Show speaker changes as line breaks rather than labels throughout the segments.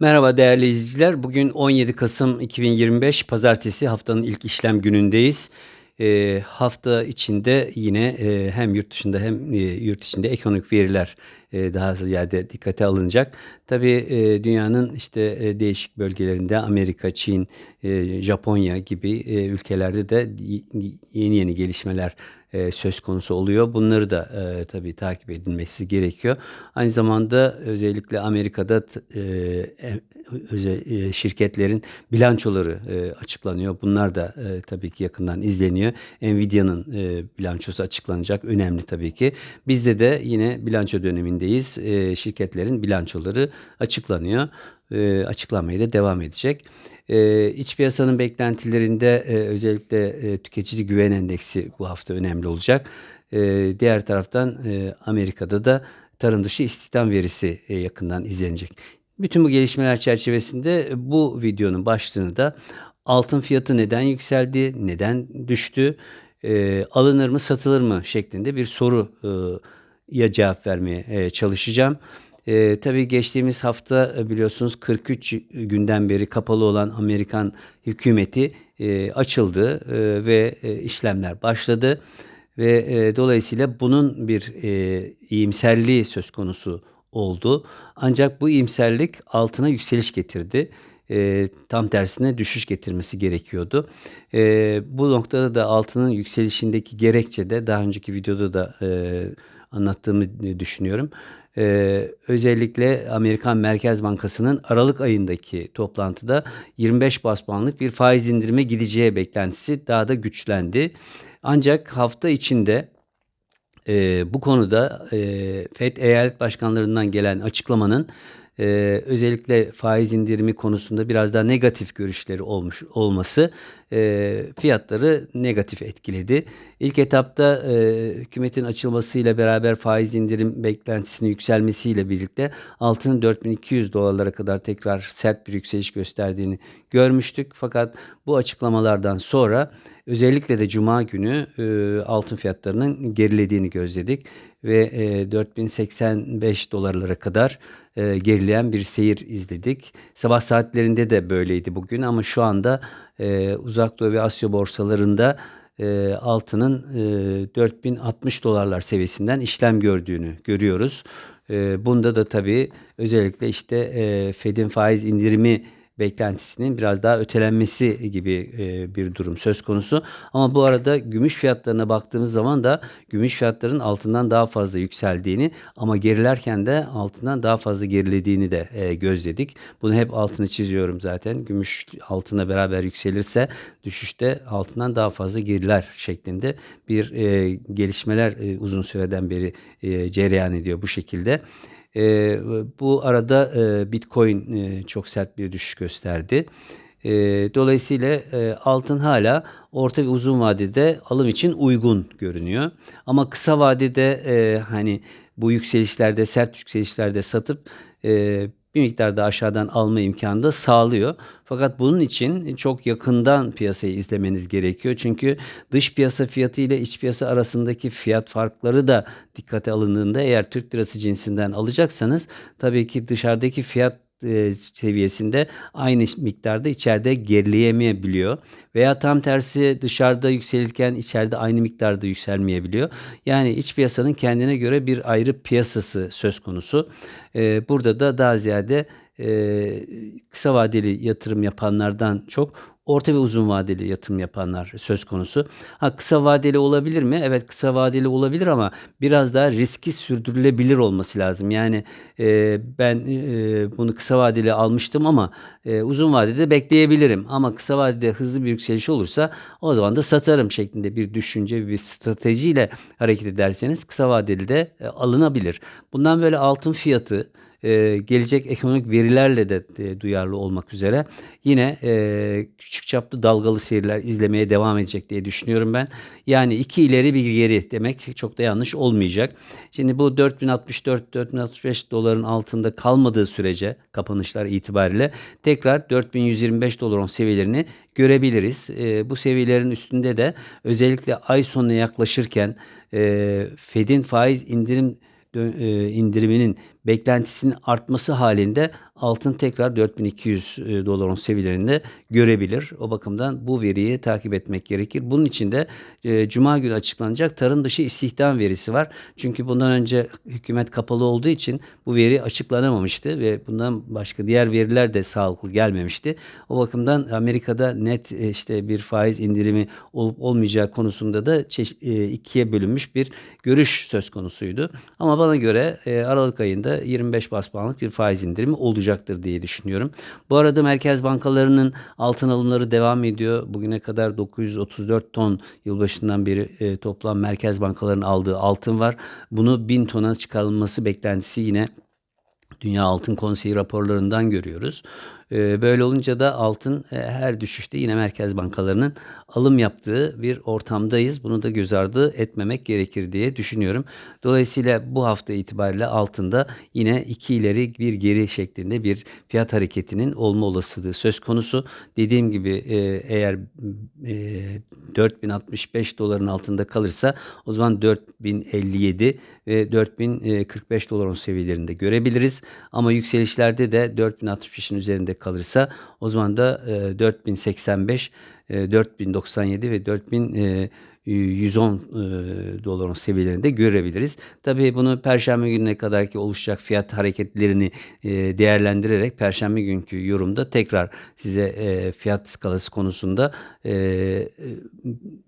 Merhaba değerli izleyiciler. Bugün 17 Kasım 2025 Pazartesi haftanın ilk işlem günündeyiz. Ee, hafta içinde yine e, hem yurt dışında hem e, yurt içinde ekonomik veriler e, daha ziyade dikkate alınacak. Tabii e, dünyanın işte e, değişik bölgelerinde Amerika, Çin, e, Japonya gibi e, ülkelerde de yeni yeni gelişmeler e, söz konusu oluyor. Bunları da e, tabii takip edilmesi gerekiyor. Aynı zamanda özellikle Amerika'da e, e, e, şirketlerin bilançoları e, açıklanıyor. Bunlar da e, tabii ki yakından izleniyor. Nvidia'nın e, bilançosu açıklanacak. Önemli tabii ki. Bizde de yine bilanço dönemindeyiz. E, şirketlerin bilançoları açıklanıyor. E, açıklanmaya da devam edecek. E, iç piyasanın beklentilerinde e, özellikle e, tüketici güven endeksi bu hafta önemli olacak. E, diğer taraftan e, Amerika'da da tarım dışı istihdam verisi e, yakından izlenecek. Bütün bu gelişmeler çerçevesinde bu videonun başlığını da altın fiyatı neden yükseldi, neden düştü, e, alınır mı satılır mı şeklinde bir soru e, cevap vermeye e, çalışacağım. E, tabii geçtiğimiz hafta e, biliyorsunuz 43 günden beri kapalı olan Amerikan hükümeti e, açıldı e, ve e, işlemler başladı ve e, dolayısıyla bunun bir e, iyimserliği söz konusu oldu. Ancak bu iyimserlik altına yükseliş getirdi. E, tam tersine düşüş getirmesi gerekiyordu. E, bu noktada da altının yükselişindeki gerekçe de daha önceki videoda da e, anlattığımı düşünüyorum. Ee, özellikle Amerikan Merkez Bankası'nın Aralık ayındaki toplantıda 25 bas puanlık bir faiz indirime gideceği beklentisi daha da güçlendi. Ancak hafta içinde e, bu konuda e, FED eyalet başkanlarından gelen açıklamanın e, özellikle faiz indirimi konusunda biraz daha negatif görüşleri olmuş olması e, fiyatları negatif etkiledi. İlk etapta e, hükümetin açılmasıyla beraber faiz indirim beklentisinin yükselmesiyle birlikte altının 4200 dolarlara kadar tekrar sert bir yükseliş gösterdiğini görmüştük. Fakat bu açıklamalardan sonra özellikle de cuma günü e, altın fiyatlarının gerilediğini gözledik ve e, 4085 dolarlara kadar e, gerileyen bir seyir izledik. Sabah saatlerinde de böyleydi bugün ama şu anda e, Uzak Doğu ve Asya borsalarında e, altının e, 4060 dolarlar seviyesinden işlem gördüğünü görüyoruz. E, bunda da tabii özellikle işte e, Fed'in faiz indirimi beklentisinin biraz daha ötelenmesi gibi e, bir durum söz konusu. Ama bu arada gümüş fiyatlarına baktığımız zaman da gümüş fiyatların altından daha fazla yükseldiğini ama gerilerken de altından daha fazla gerilediğini de e, gözledik. Bunu hep altını çiziyorum zaten. Gümüş altına beraber yükselirse düşüşte altından daha fazla geriler şeklinde bir e, gelişmeler uzun süreden beri e, cereyan ediyor bu şekilde. E, bu arada e, Bitcoin e, çok sert bir düşüş gösterdi. E, dolayısıyla e, altın hala orta ve uzun vadede alım için uygun görünüyor. Ama kısa vadede e, hani bu yükselişlerde sert yükselişlerde satıp e, bir miktar da aşağıdan alma imkanı da sağlıyor. Fakat bunun için çok yakından piyasayı izlemeniz gerekiyor. Çünkü dış piyasa fiyatı ile iç piyasa arasındaki fiyat farkları da dikkate alındığında eğer Türk lirası cinsinden alacaksanız tabii ki dışarıdaki fiyat seviyesinde aynı miktarda içeride gerileyemeyebiliyor. Veya tam tersi dışarıda yükselirken içeride aynı miktarda yükselmeyebiliyor. Yani iç piyasanın kendine göre bir ayrı piyasası söz konusu. E, burada da daha ziyade e, kısa vadeli yatırım yapanlardan çok orta ve uzun vadeli yatırım yapanlar söz konusu. Ha kısa vadeli olabilir mi? Evet kısa vadeli olabilir ama biraz daha riski sürdürülebilir olması lazım. Yani e, ben e, bunu kısa vadeli almıştım ama e, uzun vadede bekleyebilirim. Ama kısa vadede hızlı bir yükseliş olursa o zaman da satarım şeklinde bir düşünce, bir stratejiyle hareket ederseniz kısa vadeli de e, alınabilir. Bundan böyle altın fiyatı e, gelecek ekonomik verilerle de e, duyarlı olmak üzere yine e, küçük çaplı dalgalı seyirler izlemeye devam edecek diye düşünüyorum ben. Yani iki ileri bir geri demek çok da yanlış olmayacak. Şimdi bu 4064-4065 doların altında kalmadığı sürece kapanışlar itibariyle tekrar 4125 doların seviyelerini görebiliriz. E, bu seviyelerin üstünde de özellikle ay sonuna yaklaşırken e, Fed'in faiz indirim indiriminin beklentisinin artması halinde altın tekrar 4200 e, doların seviyelerinde görebilir. O bakımdan bu veriyi takip etmek gerekir. Bunun için de e, Cuma günü açıklanacak tarım dışı istihdam verisi var. Çünkü bundan önce hükümet kapalı olduğu için bu veri açıklanamamıştı ve bundan başka diğer veriler de sağlıklı gelmemişti. O bakımdan Amerika'da net e, işte bir faiz indirimi olup olmayacağı konusunda da ikiye bölünmüş bir görüş söz konusuydu. Ama bana göre Aralık ayında 25 bas puanlık bir faiz indirimi olacaktır diye düşünüyorum. Bu arada merkez bankalarının altın alımları devam ediyor. Bugüne kadar 934 ton yılbaşından beri e, toplam merkez bankalarının aldığı altın var. Bunu 1000 tona çıkarılması beklentisi yine Dünya Altın Konseyi raporlarından görüyoruz. Ee, Böyle olunca da altın e, her düşüşte yine merkez bankalarının alım yaptığı bir ortamdayız. Bunu da göz ardı etmemek gerekir diye düşünüyorum. Dolayısıyla bu hafta itibariyle altında yine iki ileri bir geri şeklinde bir fiyat hareketinin olma olasılığı söz konusu. Dediğim gibi e, eğer e, 4065 doların altında kalırsa o zaman 4057 ve 4045 doların seviyelerinde görebiliriz. Ama yükselişlerde de 4065'in üzerinde kalırsa o zaman da e, 4085, e, 4097 ve 4110 e, doların seviyelerinde görebiliriz. Tabii bunu perşembe gününe kadarki oluşacak fiyat hareketlerini e, değerlendirerek perşembe günkü yorumda tekrar size e, fiyat skalası konusunda e, e,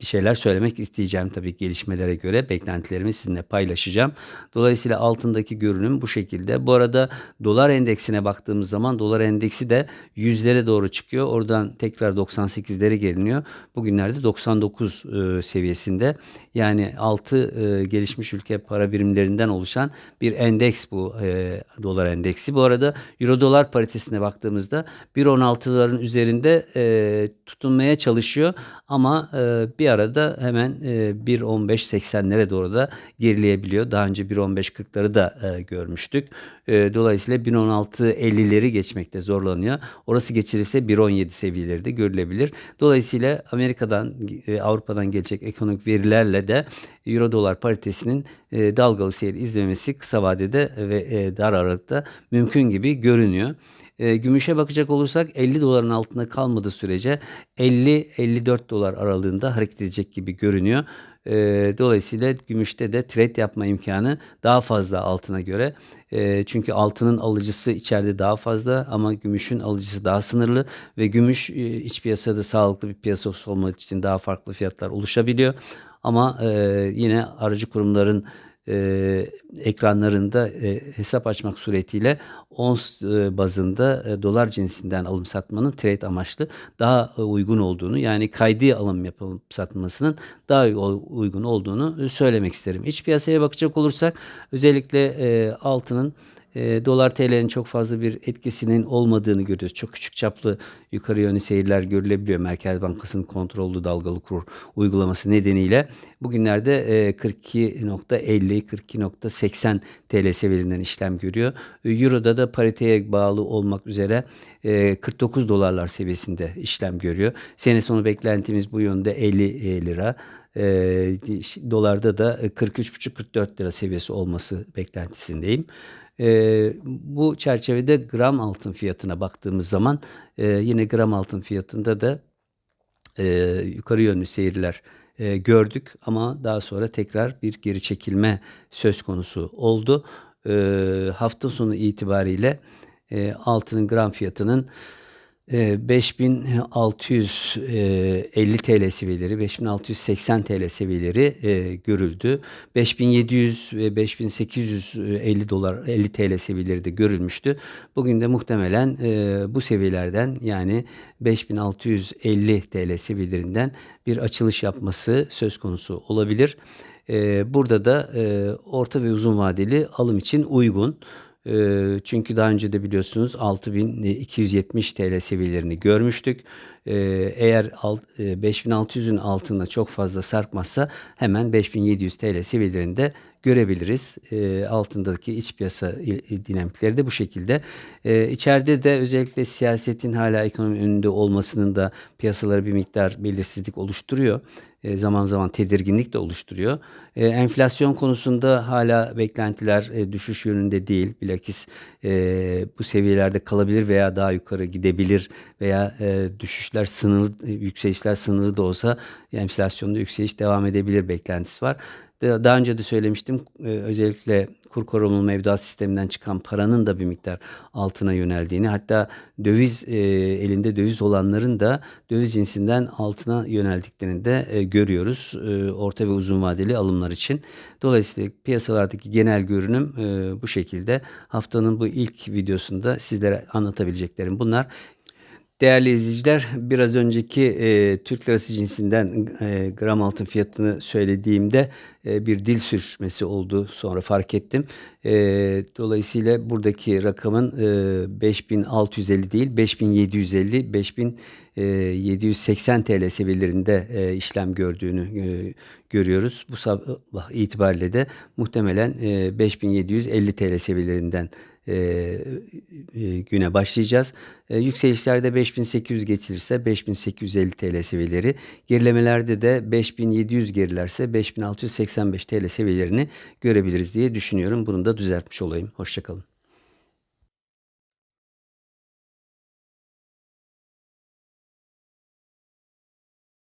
bir şeyler söylemek isteyeceğim tabii gelişmelere göre beklentilerimi sizinle paylaşacağım. Dolayısıyla altındaki görünüm bu şekilde. Bu arada dolar endeksine baktığımız zaman dolar endeksi de yüzlere doğru çıkıyor. Oradan tekrar 98'lere geliniyor. Bugünlerde 99 e, seviyesinde. Yani 6 gelişmiş ülke para birimlerinden oluşan bir endeks bu e, dolar endeksi. Bu arada euro dolar paritesine baktığımızda 1.16'ların üzerinde e, tutunmaya çalışıyor ama e, bir arada hemen e, 1.15.80'lere doğru da gerileyebiliyor. Daha önce 1.15.40'ları da e, görmüştük. E, dolayısıyla 1.16.50'leri geçmekte zorlanıyor. Orası geçirirse 1.17 seviyeleri de görülebilir. Dolayısıyla Amerika'dan ve Avrupa'dan gelecek ekonomik verilerle de Euro dolar paritesinin e, dalgalı seyir izlemesi kısa vadede ve e, dar aralıkta mümkün gibi görünüyor. E, gümüşe bakacak olursak 50 doların altında kalmadığı sürece 50-54 dolar aralığında hareket edecek gibi görünüyor. E, dolayısıyla gümüşte de trade yapma imkanı daha fazla altına göre. E, çünkü altının alıcısı içeride daha fazla ama gümüşün alıcısı daha sınırlı ve gümüş e, iç piyasada sağlıklı bir piyasası olmak için daha farklı fiyatlar oluşabiliyor. Ama e, yine aracı kurumların e, ekranlarında e, hesap açmak suretiyle ons e, bazında e, dolar cinsinden alım satmanın trade amaçlı daha e, uygun olduğunu yani kaydi alım yapılıp satmasının daha uygun olduğunu e, söylemek isterim. İç piyasaya bakacak olursak özellikle e, altının e, dolar TL'nin çok fazla bir etkisinin olmadığını görüyoruz. Çok küçük çaplı yukarı yönlü seyirler görülebiliyor. Merkez Bankası'nın kontrollü dalgalı kur uygulaması nedeniyle. Bugünlerde e, 42.50 42.80 TL seviyelerinden işlem görüyor. Euro'da da pariteye bağlı olmak üzere e, 49 dolarlar seviyesinde işlem görüyor. Sene sonu beklentimiz bu yönde 50 lira. E, dolarda da 43,5-44 lira seviyesi olması beklentisindeyim. E, bu çerçevede gram altın fiyatına baktığımız zaman e, yine gram altın fiyatında da e, yukarı yönlü seyirler e, gördük ama daha sonra tekrar bir geri çekilme söz konusu oldu. E, hafta sonu itibariyle e, altının gram fiyatının 5650 TL seviyeleri, 5680 TL seviyeleri e, görüldü. 5700 ve 5850 dolar 50 TL seviyeleri de görülmüştü. Bugün de muhtemelen e, bu seviyelerden yani 5650 TL seviyelerinden bir açılış yapması söz konusu olabilir. E, burada da e, orta ve uzun vadeli alım için uygun. Çünkü daha önce de biliyorsunuz 6270 TL seviyelerini görmüştük. E, eğer alt, e, 5600'ün altında çok fazla sarkmazsa hemen 5700 TL seviyelerinde görebiliriz. E, altındaki iç piyasa dinamikleri de bu şekilde. E, içeride de özellikle siyasetin hala ekonomi önünde olmasının da piyasalara bir miktar belirsizlik oluşturuyor. E, zaman zaman tedirginlik de oluşturuyor. E, enflasyon konusunda hala beklentiler e, düşüş yönünde değil. Bilakis e, bu seviyelerde kalabilir veya daha yukarı gidebilir veya e, düşüşler sınırlı, e, yükselişler sınırlı da olsa enflasyonda yükseliş devam edebilir beklentisi var. Da- Daha önce de söylemiştim e, özellikle kur korumalı mevduat sisteminden çıkan paranın da bir miktar altına yöneldiğini hatta döviz e, elinde döviz olanların da döviz cinsinden altına yöneldiklerini de e, görüyoruz orta ve uzun vadeli alımlar için. Dolayısıyla piyasalardaki genel görünüm bu şekilde. Haftanın bu ilk videosunda sizlere anlatabileceklerim bunlar. Değerli izleyiciler, biraz önceki e, Türk lirası cinsinden e, gram altın fiyatını söylediğimde e, bir dil sürçmesi oldu. Sonra fark ettim. E, dolayısıyla buradaki rakamın e, 5650 değil, 5750, 5780 TL seviyelerinde e, işlem gördüğünü e, görüyoruz. Bu sabah itibariyle de muhtemelen e, 5750 TL seviyelerinden e, e, güne başlayacağız. E, yükselişlerde 5800 geçilirse 5850 TL seviyeleri, gerilemelerde de 5700 gerilerse 5685 TL seviyelerini görebiliriz diye düşünüyorum. Bunu da düzeltmiş olayım. Hoşçakalın.